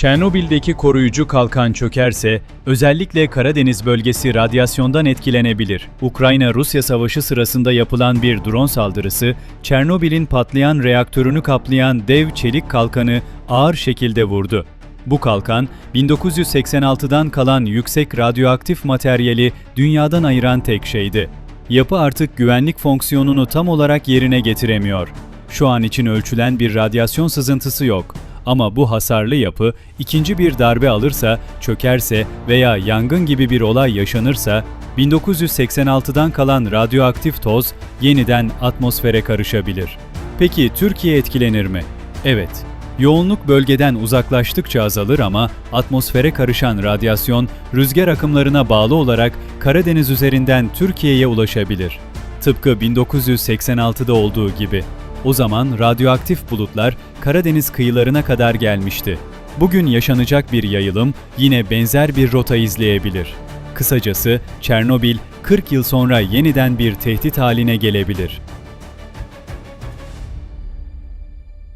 Çernobil'deki koruyucu kalkan çökerse, özellikle Karadeniz bölgesi radyasyondan etkilenebilir. Ukrayna-Rusya savaşı sırasında yapılan bir drone saldırısı, Çernobil'in patlayan reaktörünü kaplayan dev çelik kalkanı ağır şekilde vurdu. Bu kalkan, 1986'dan kalan yüksek radyoaktif materyali dünyadan ayıran tek şeydi. Yapı artık güvenlik fonksiyonunu tam olarak yerine getiremiyor. Şu an için ölçülen bir radyasyon sızıntısı yok. Ama bu hasarlı yapı ikinci bir darbe alırsa, çökerse veya yangın gibi bir olay yaşanırsa 1986'dan kalan radyoaktif toz yeniden atmosfere karışabilir. Peki Türkiye etkilenir mi? Evet. Yoğunluk bölgeden uzaklaştıkça azalır ama atmosfere karışan radyasyon rüzgar akımlarına bağlı olarak Karadeniz üzerinden Türkiye'ye ulaşabilir. Tıpkı 1986'da olduğu gibi. O zaman radyoaktif bulutlar Karadeniz kıyılarına kadar gelmişti. Bugün yaşanacak bir yayılım yine benzer bir rota izleyebilir. Kısacası Çernobil 40 yıl sonra yeniden bir tehdit haline gelebilir.